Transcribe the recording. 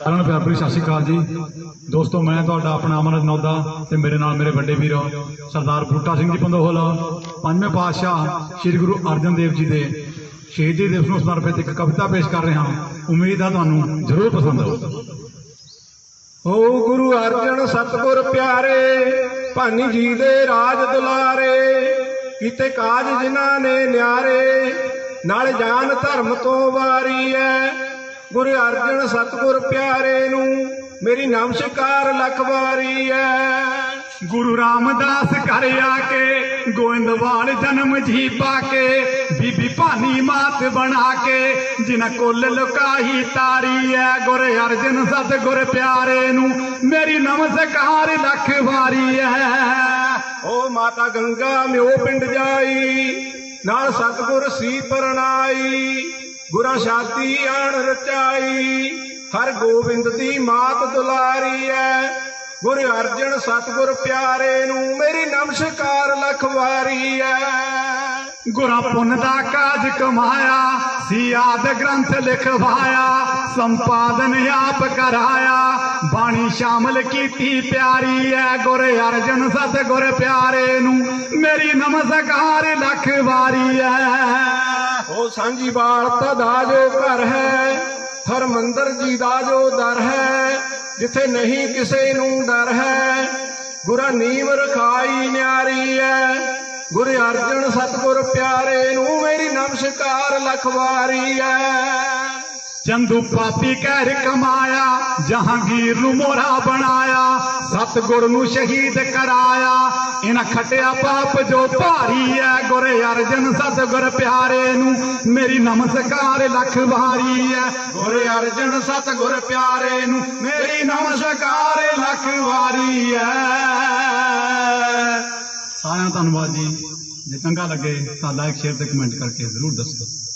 ਸਾਰਿਆਂ ਨੂੰ ਪਿਆਰ ਭਰੀ ਸਤਿ ਸ਼੍ਰੀ ਅਕਾਲ ਜੀ। ਦੋਸਤੋ, ਮੈਂ ਤੁਹਾਡਾ ਆਪਣਾ ਅਮਰਤ ਨੌਦਾ ਤੇ ਮੇਰੇ ਨਾਲ ਮੇਰੇ ਵੱਡੇ ਵੀਰ ਸਰਦਾਰ ਬੂਟਾ ਸਿੰਘ ਜੀ ਪੰਦੋਹਲ, ਪੰਜਵੇਂ ਪਾਤਸ਼ਾਹ ਸ੍ਰੀ ਗੁਰੂ ਅਰਜਨ ਦੇਵ ਜੀ ਦੇ ਸ਼ਹੀਦੀ ਦਿਵਸ ਨੂੰ ਸਮਰਪਿਤ ਇੱਕ ਕਵਿਤਾ ਪੇਸ਼ ਕਰ ਰਿਹਾ ਹਾਂ। ਉਮੀਦ ਆ ਤੁਹਾਨੂੰ ਜ਼ਰੂਰ ਪਸੰਦ ਆਊ। ਓ ਗੁਰੂ ਅਰਜਨ ਸਤਿਗੁਰ ਪਿਆਰੇ, ਭਾਨੀ ਜੀ ਦੇ ਰਾਜ ਦੁਲਾਰੇ, ਕੀਤੇ ਕਾਜ ਜਿਨ੍ਹਾਂ ਨੇ ਨਿਆਰੇ, ਨਾਲ ਜਾਨ ਧਰਮ ਤੋਂ ਵਾਰੀ ਐ। ਗੁਰੂ ਅਰਜਨ ਸਤਿਗੁਰ ਪਿਆਰੇ ਨੂੰ ਮੇਰੀ ਨਮਸਕਾਰ ਲੱਖ ਵਾਰੀ ਐ। ਗੁਰੂ ਰਾਮਦਾਸ ਘਰ ਆ ਕੇ ਗੋਇੰਦਵਾਲ ਜਨਮ ਜੀ ਪਾ ਕੇ ਬੀਬੀ ਭਾਨੀ ਮਾਤ ਬਣਾ ਕੇ ਜਿਨ ਕੁੱਲ ਲੁਕਾਈ ਤਾਰੀ ਐ। ਗੁਰ ਅਰਜਨ ਸਤ ਗੁਰ ਪਿਆਰੇ ਨੂੰ ਮੇਰੀ ਨਮਸਕਾਰ ਲੱਖ ਵਾਰੀ ਐ। ਓ ਮਾਤਾ ਗੰਗਾ ਮਿਓ ਪਿੰਡ ਜਾਈ ਨਾਲ ਸਤਿਗੁਰ ਸੀ ਪਰਣਾਈ। ਗੁਰਾਂ ਸ਼ਾਦੀ ਆਣ ਰਚਾਈ, ਹਰ ਗੋਬਿੰਦ ਦੀ ਮਾਤ ਦੁਲਾਰੀ ਐ। ਗੁਰ ਅਰਜਨ ਸਤਿਗੁਰ ਪਿਆਰੇ ਨੂੰ ਮੇਰੀ ਨਮਸਕਾਰ ਲੱਖ ਵਾਰੀ ਐ। ਗੁਰਾਂ ਪੁੰਨ ਦਾ ਕਾਜ ਕਮਾਇਆ, ਸਿਆਦ ਗ੍ਰੰਥ ਲਿਖਵਾਇਆ ਸੰਪਾਦਨ ਆਪ ਕਰਾਇਆ। ਬਾਣੀ ਸ਼ਾਮਲ ਕੀਤੀ ਪਿਆਰੀ ਐ, ਗੁਰ ਅਰਜਨ ਸਤ ਗੁਰ ਪਿਆਰੇ ਨੂੰ। ਮੇਰੀ ਨਮਸਕਾਰ ਲੱਖ ਵਾਰੀ ਐ। ਓ ਸਾਂਝੀ ਬਾਲਤਾ ਦਾ ਜੋ ਘਰ ਹੈ ਹਰ ਮੰਦਰ ਜੀ ਦਾ ਜੋ ਦਰ ਹੈ, ਜਿੱਥੇ ਨਹੀਂ ਕਿਸੇ ਨੂੰ ਡਰ ਹੈ। ਗੁਰਾ ਨੀਵ ਰਖਾਈ ਨਿਆਰੀ ਹੈ ਗੁਰੂ ਅਰਜਨ ਸਤਿਗੁਰ ਪਿਆਰੇ ਨੂੰ ਮੇਰੀ ਨਮਸਕਾਰ ਲਖਵਾਰੀ ਹੈ ਚੰਦੂ ਪਾਪੀ ਕਹਿਰ ਕਮਾਇਆ, ਜਹਾਂਗੀਰ ਨੂੰ ਮੋਰਾ ਬਣਾਇਆ, ਸਤਗੁਰ ਨੂੰ ਸ਼ਹੀਦ ਕਰਾਇਆ। ਇਹਨਾਂ ਖਟਿਆ ਪਾਪ ਜੋ ਭਾਰੀ ਐ, ਗੁਰ ਅਰਜਨ ਸਤਗੁਰ ਪਿਆਰੇ ਨੂੰ, ਮੇਰੀ ਨਮਸਕਾਰ ਲੱਖ ਵਾਰੀ ਐ। ਗੁਰ ਅਰਜਨ ਸਤਗੁਰ ਪਿਆਰੇ ਨੂੰ, ਮੇਰੀ ਨਮਸਕਾਰ ਲੱਖ ਵਾਰੀ ਐ। ਸਾਰਿਆਂ ਧੰਨਵਾਦ ਜੀ। ਜੇ ਚੰਗਾ ਲੱਗੇ ਤਾਂ ਲਾਈਕ ਸ਼ੇਅਰ ਤੇ ਕਮੈਂਟ ਕਰਕੇ ਜ਼ਰੂਰ ਦੱਸੋ।